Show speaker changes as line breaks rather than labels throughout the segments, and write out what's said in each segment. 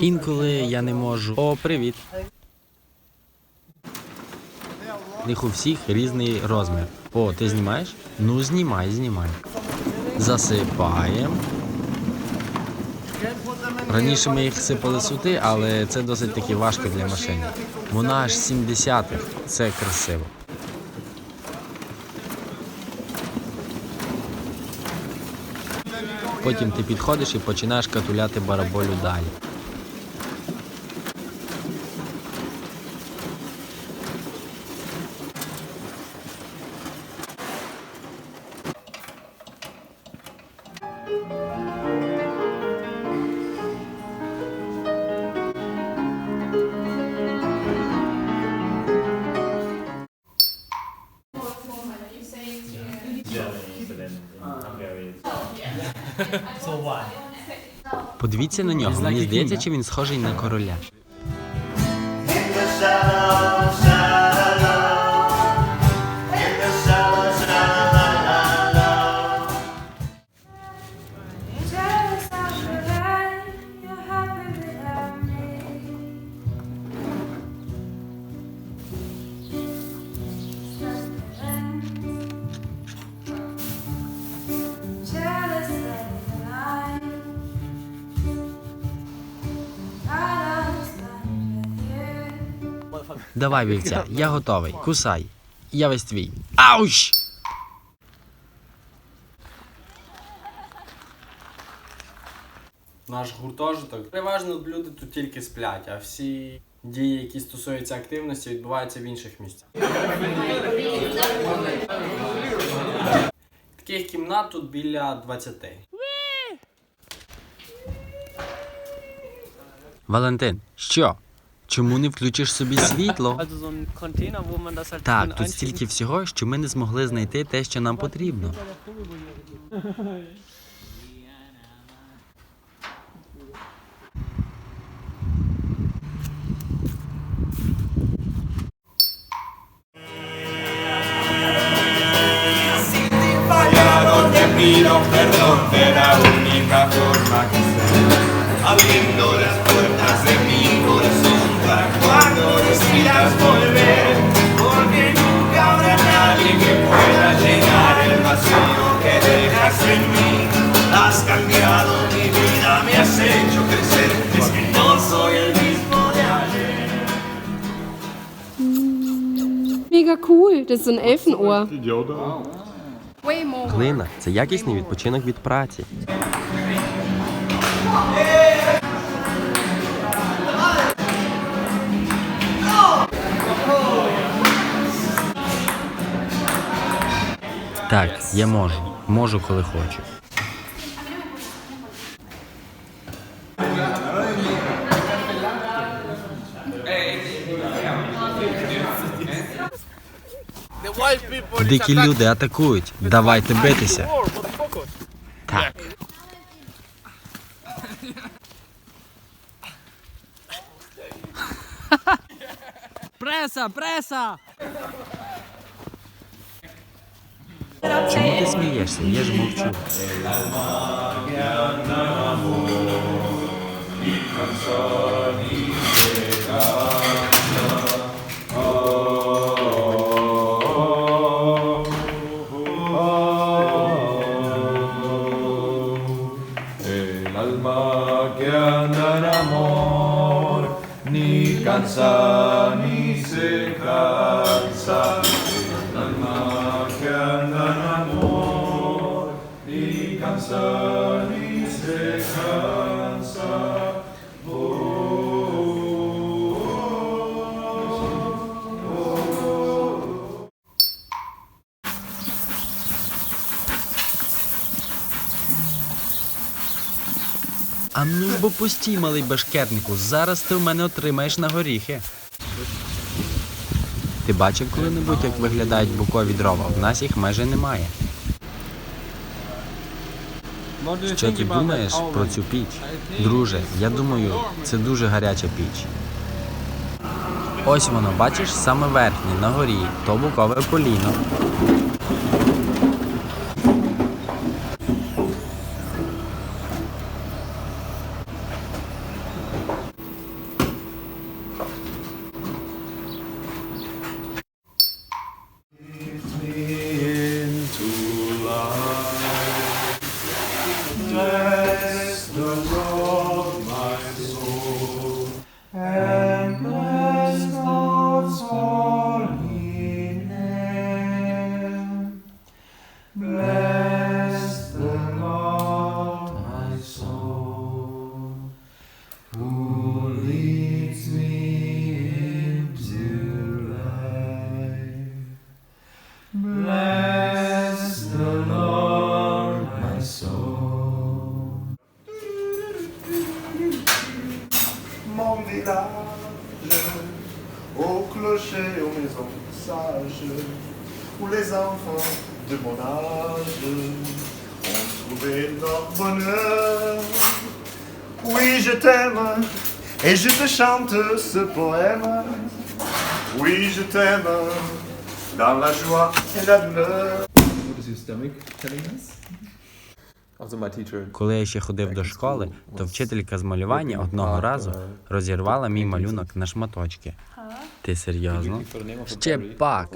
Інколи я не можу. О, привіт. В них у всіх різний розмір. О, ти знімаєш? Ну, знімай, знімай. Засипаємо. Раніше ми їх сипали сюди, але це досить таки важко для машини. Вона аж 70-х. Це красиво. Потім ти підходиш і починаєш катуляти бараболю далі. Подивіться на нього. Мені здається, чи він схожий на короля. Давай, вівця, я готовий. Кусай. Я весь твій. Ауч!
Наш гуртожиток. Переважно люди тут тільки сплять, а всі дії, які стосуються активності, відбуваються в інших місцях. Таких кімнат тут біля 20.
Валентин, що? Чому не включиш собі світло? Так, тут стільки всього, що ми не змогли знайти те, що нам потрібно.
Pido perdón de la única forma que sé. En mí. Has cambiado mi vida, me has hecho crecer. Es que no soy el mismo de ayer.
Mega cool, das ist so ein Elfenohr.
Глина це якісний відпочинок від праці.
Так, я можу. Можу, коли хочу. Дикі люди атакують. Давайте битися. Так.
Преса, преса!
Чому ти смієшся? Я ж мовчу.
El
А ну ж бо постій, малий бешкетнику, зараз ти в мене отримаєш на горіхи. Ти бачив коли-небудь, як виглядають букові дрова? В нас їх майже немає. Що ти думаєш про цю піч? Друже, я думаю, це дуже гаряча піч. Ось воно, бачиш, саме верхнє, на горі, то букове поліно.
Où les enfants de mon âge ont trouvé leur bonheur. Oui, je t'aime et je te chante ce poème. Oui, je t'aime dans la joie et la douleur.
Stomach?
Коли я ще ходив до школи, то вчителька з малювання одного разу розірвала мій малюнок на шматочки. Ти серйозно? Ще пак.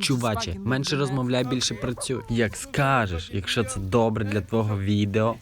Чуваче, менше розмовляй, більше працюй. Як скажеш, якщо це добре для твого відео.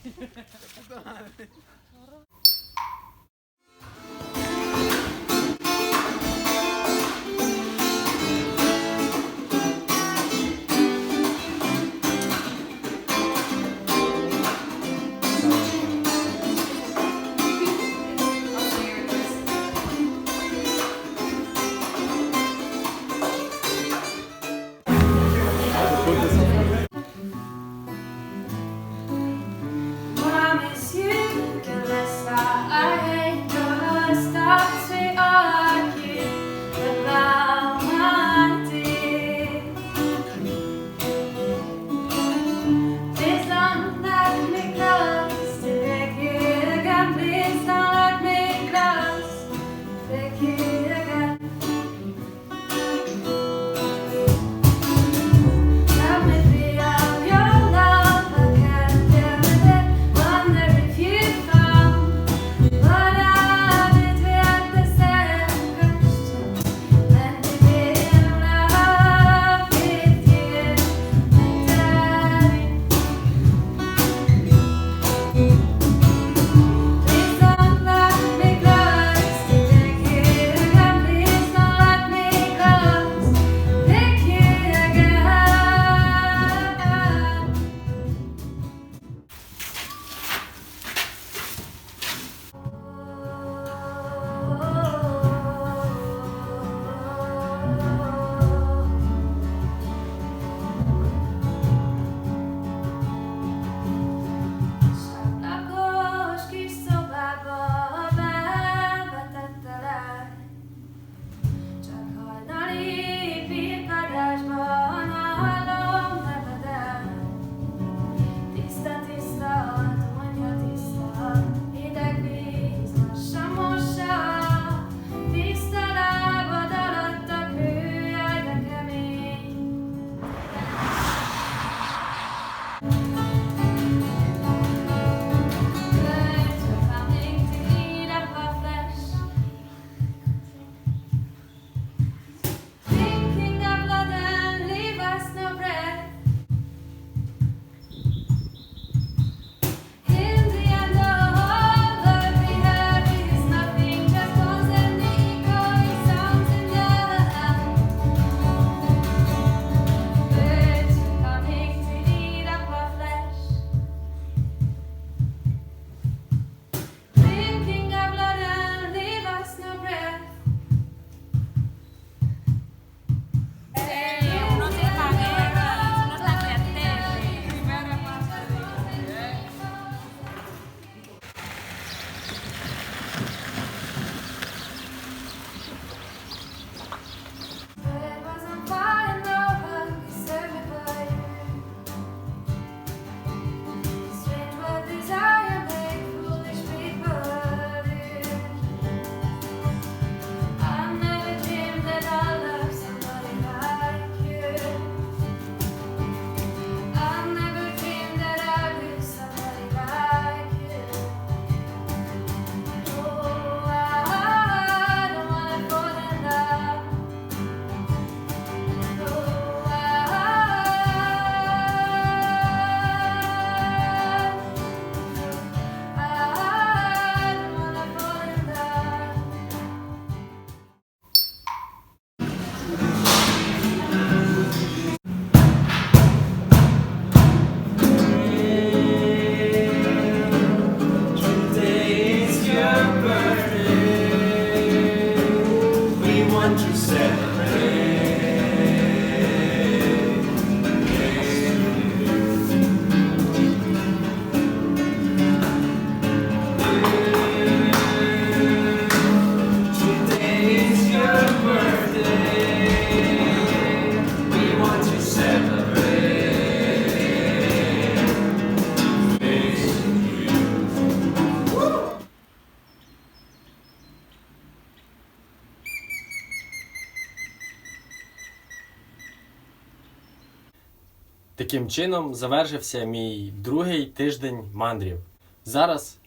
Таким чином завершився мій другий тиждень мандрів. Зараз,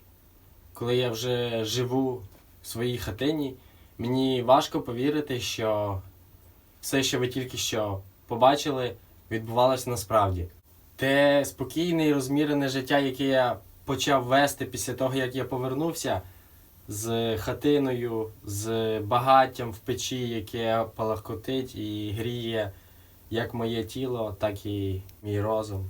коли я вже живу в своїй хатині, мені важко повірити, що все, що ви тільки що побачили, відбувалося насправді. Те спокійне і розмірене життя, яке я почав вести після того, як я повернувся з хатиною, з багаттям в печі, яке палахкотить і гріє як моє тіло, так і мій розум.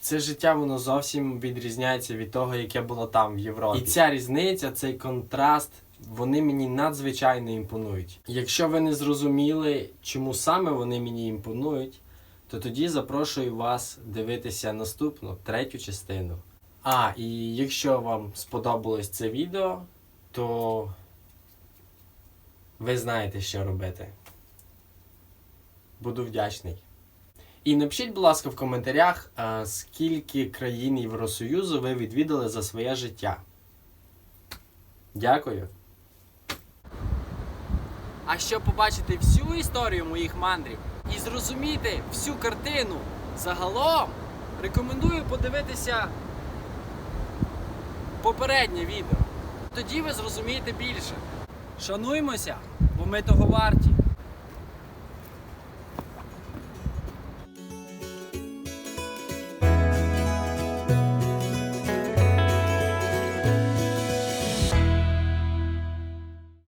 Це життя воно зовсім відрізняється від того, яке було там в Європі. І ця різниця, цей контраст, вони мені надзвичайно імпонують. Якщо ви не зрозуміли, чому саме вони мені імпонують, то тоді запрошую вас дивитися наступну третю частину. А, і якщо вам сподобалось це відео, то ви знаєте, що робити. Буду вдячний. І напишіть, будь ласка, в коментарях, скільки країн Євросоюзу ви відвідали за своє життя. Дякую. А щоб побачити всю історію моїх мандрів і зрозуміти всю картину загалом, рекомендую подивитися попереднє відео. Тоді ви зрозумієте більше. Шануймося, бо ми того варті.